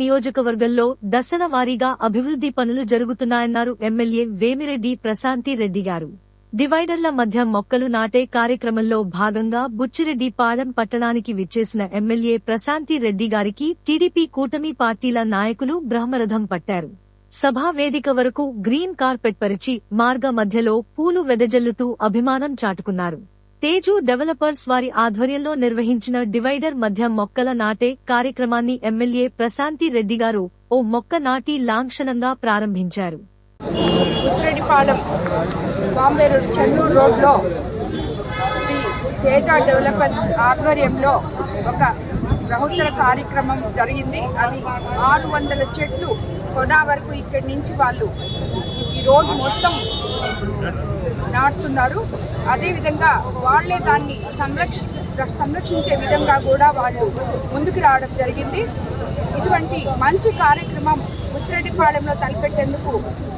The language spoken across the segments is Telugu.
నియోజకవర్గంలో దశల వారీగా అభివృద్ధి పనులు జరుగుతున్నాయన్నారు ఎమ్మెల్యే వేమిరెడ్డి ప్రశాంతి రెడ్డి గారు. డివైడర్ల మధ్య మొక్కలు నాటే కార్యక్రమంలో భాగంగా బుచ్చిరెడ్డిపాలెం పట్టణానికి విచ్చేసిన ఎమ్మెల్యే ప్రశాంతి రెడ్డి గారికి టీడీపీ కూటమి పార్టీల నాయకులు బ్రహ్మరథం పట్టారు. సభా వేదిక వరకు గ్రీన్ కార్పెట్ పరిచి మార్గ మధ్యలో పూలు వెదజల్లుతూ అభిమానం చాటుకున్నారు. తేజు డెవలపర్స్ వారి ఆధ్వర్యంలో నిర్వహించిన డివైడర్ మధ్య మొక్కల నాటే కార్యక్రమాన్ని ఎమ్మెల్యే ప్రశాంతి రెడ్డి గారు ఓ మొక్క నాటి లాంఛనంగా ప్రారంభించారు. బుచ్చిరెడ్డిపాలెం బాంబే రోడ్ చెన్నూరు రోడ్లో శ్రీ తేజ డెవలపర్స్ ఆధ్వర్యంలో ఒక ప్రభుత్వ కార్యక్రమం జరిగింది. అది ఆరు వందల చెట్లు కొనా వరకు ఇక్కడి నుంచి వాళ్ళు ఈ రోడ్డు మొత్తం నాటుతున్నారు. అదేవిధంగా వాళ్ళే దాన్ని సంరక్ష సంరక్షించే విధంగా కూడా వాళ్ళు ముందుకు రావడం జరిగింది. ఇటువంటి మంచి కార్యక్రమం బుచ్చిరెడ్డిపాలెంలో తలపెట్టేందుకు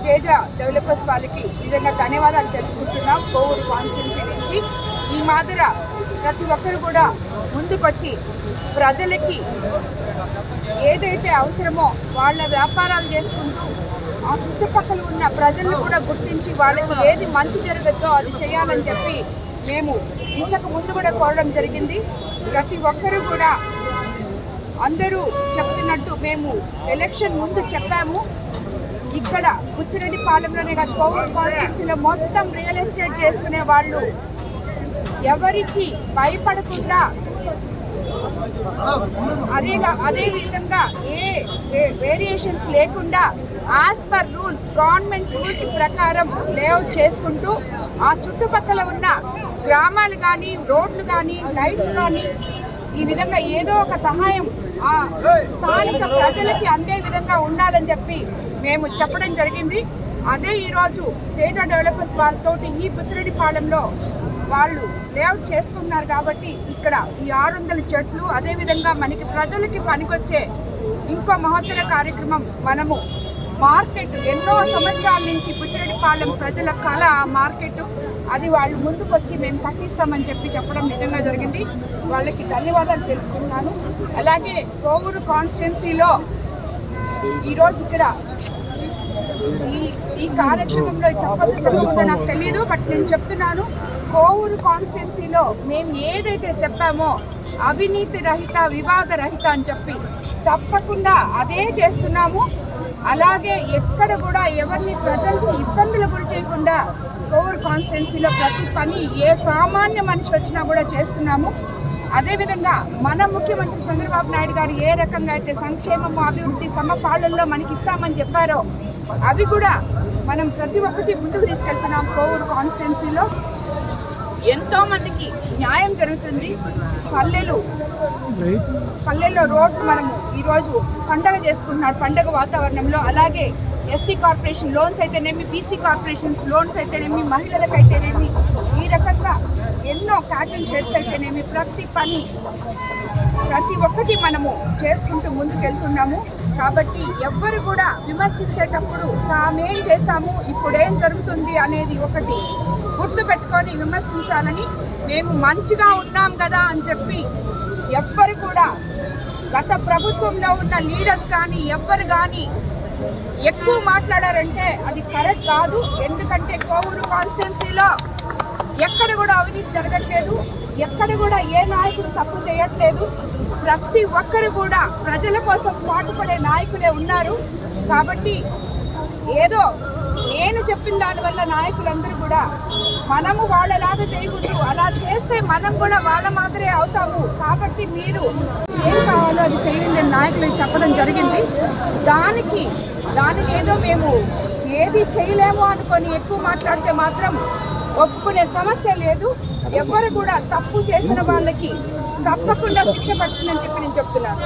తేజ డెవలపర్స్ వాళ్ళకి నిజంగా ధన్యవాదాలు తెలుసుకుంటున్నాం కోవూరు కాన్స్టిట్యూన్సీ నుంచి ఈ మాదిర ప్రతి ఒక్కరు కూడా ముందుకొచ్చి ప్రజలకి ఏదైతే అవసరమో వాళ్ళ వ్యాపారాలు చేసుకుంటూ ఆ చుట్టుపక్కల ఉన్న ప్రజలను కూడా గుర్తించి వాళ్ళకి ఏది మంచి జరగద్దో అది చేయాలని చెప్పి మేము ఇంతకు ముందు కూడా కోరడం జరిగింది. ప్రతి ఒక్కరూ కూడా అందరూ చెప్తున్నట్టు మేము ఎలక్షన్ ముందు చెప్పాము. ఇక్కడ బుచ్చిరెడ్డిపాలెంలోనే కాదు కోవిడ్ కాన్స్టిట్యూన్సీలో మొత్తం రియల్ ఎస్టేట్ చేసుకునే వాళ్ళు ఎవరికి భయపడకుండా అదే అదే విధంగా ఏ వేరియేషన్స్ లేకుండా as per rules government rules ప్రకారం లేఅవుట్ చేసుకుంటూ ఆ చుట్టుపక్కల ఉన్న గ్రామాలు కానీ రోడ్లు కానీ లైట్లు కానీ ఈ విధంగా ఏదో ఒక సహాయం ఆ స్థానిక ప్రజలకి అందే విధంగా ఉండాలని చెప్పి మేము చెప్పడం జరిగింది. అదే ఈరోజు తేజ డెవలపర్స్ వాళ్ళతోటి ఈ బుచ్చిరెడ్డిపాలెంలో వాళ్ళు లేఅవుట్ చేసుకున్నారు కాబట్టి ఇక్కడ ఈ ఆరు వందల చెట్లు అదేవిధంగా మనకి ప్రజలకి పనికొచ్చే ఇంకో మహత్తర కార్యక్రమం మనము మార్కెట్. ఎన్నో సంవత్సరాల నుంచి బుచ్చిరెడ్డిపాలెం ప్రజల కళ ఆ మార్కెట్. అది వాళ్ళు ముందుకొచ్చి మేము కట్టిస్తామని చెప్పి చెప్పడం నిజంగా జరిగింది. వాళ్ళకి ధన్యవాదాలు తెలుపుతున్నాను అలాగే కోవూరు కాన్స్టిట్యున్సీలో ఈరోజు ఇక్కడ ఈ ఈ కార్యక్రమంలో చెప్పచ్చు చెప్పకుండా నాకు తెలియదు బట్ నేను చెప్తున్నాను. కోవూరు కాన్స్టిట్యున్సీలో మేము ఏదైతే చెప్పామో అవినీతి రహిత వివాద రహిత అని చెప్పి తప్పకుండా అదే చేస్తున్నాము. అలాగే ఎక్కడ కూడా ఎవరిని ప్రజలకు ఇబ్బందులు గురి చేయకుండా కోవూరు కాన్స్టిట్యున్సీలో ప్రతి పని ఏ సామాన్య మనిషి వచ్చినా కూడా చేస్తున్నాము. అదేవిధంగా మన ముఖ్యమంత్రి చంద్రబాబు నాయుడు గారు ఏ రకంగా అయితే సంక్షేమము అభివృద్ధి సమపాలనలో మనకి ఇస్తామని చెప్పారో అవి కూడా మనం ప్రతి ఒక్కటి ముందుకు తీసుకెళ్తున్నాం కోవూరు కాన్స్టిట్యున్సీలో. ఎంతో మందికి న్యాయం జరుగుతుంది. పల్లెలు పల్లెల్లో రోడ్లు మనము ఈరోజు పండగ చేసుకుంటున్నారు. పండగ వాతావరణంలో అలాగే ఎస్సీ కార్పొరేషన్ లోన్స్ అయితేనేమి బీసీ కార్పొరేషన్స్ లోన్స్ అయితేనేమి మహిళలకు అయితేనేమి ఈ రకంగా ఎన్నో క్యాటింగ్ షెడ్స్ అయితేనేమి ప్రతి పని ప్రతి ఒక్కటి మనము చేసుకుంటూ ముందుకెళ్తున్నాము. కాబట్టి ఎవ్వరు కూడా విమర్శించేటప్పుడు తామేం చేశాము ఇప్పుడేం జరుగుతుంది అనేది ఒకటి గుర్తు విమర్శించాలని మేము మంచిగా ఉన్నాం కదా అని చెప్పి ఎవ్వరు కూడా గత ప్రభుత్వంలో ఉన్న లీడర్స్ కానీ ఎవ్వరు కానీ ఎక్కువ మాట్లాడారంటే అది కరెక్ట్ కాదు. ఎందుకంటే కోవూరు కాన్స్టిట్యున్సీలో ఎక్కడ కూడా అవినీతి జరగట్లేదు. ఎక్కడ కూడా ఏ నాయకుడు తప్పు చేయట్లేదు. ప్రతి ఒక్కరు కూడా ప్రజల కోసం పాటుపడే నాయకులే ఉన్నారు. కాబట్టి ఏదో నేను చెప్పిన దానివల్ల నాయకులందరూ కూడా మనము వాళ్ళలాగా చేయకూడదు. అలా చేస్తే మనం కూడా వాళ్ళ మాదిరే అవుతాము. కాబట్టి మీరు ఏం కావాలో అది చేయండి అని నాయకులకు చెప్పడం జరిగింది. దానికి దానికి ఏదో మేము ఏది చేయలేము అనుకొని ఎక్కువ మాట్లాడితే మాత్రం ఒప్పుకునే సమస్య లేదు. ఎవరు కూడా తప్పు చేసిన వాళ్ళకి తప్పకుండా శిక్ష పడుతుందని చెప్పి నేను చెప్తున్నాను.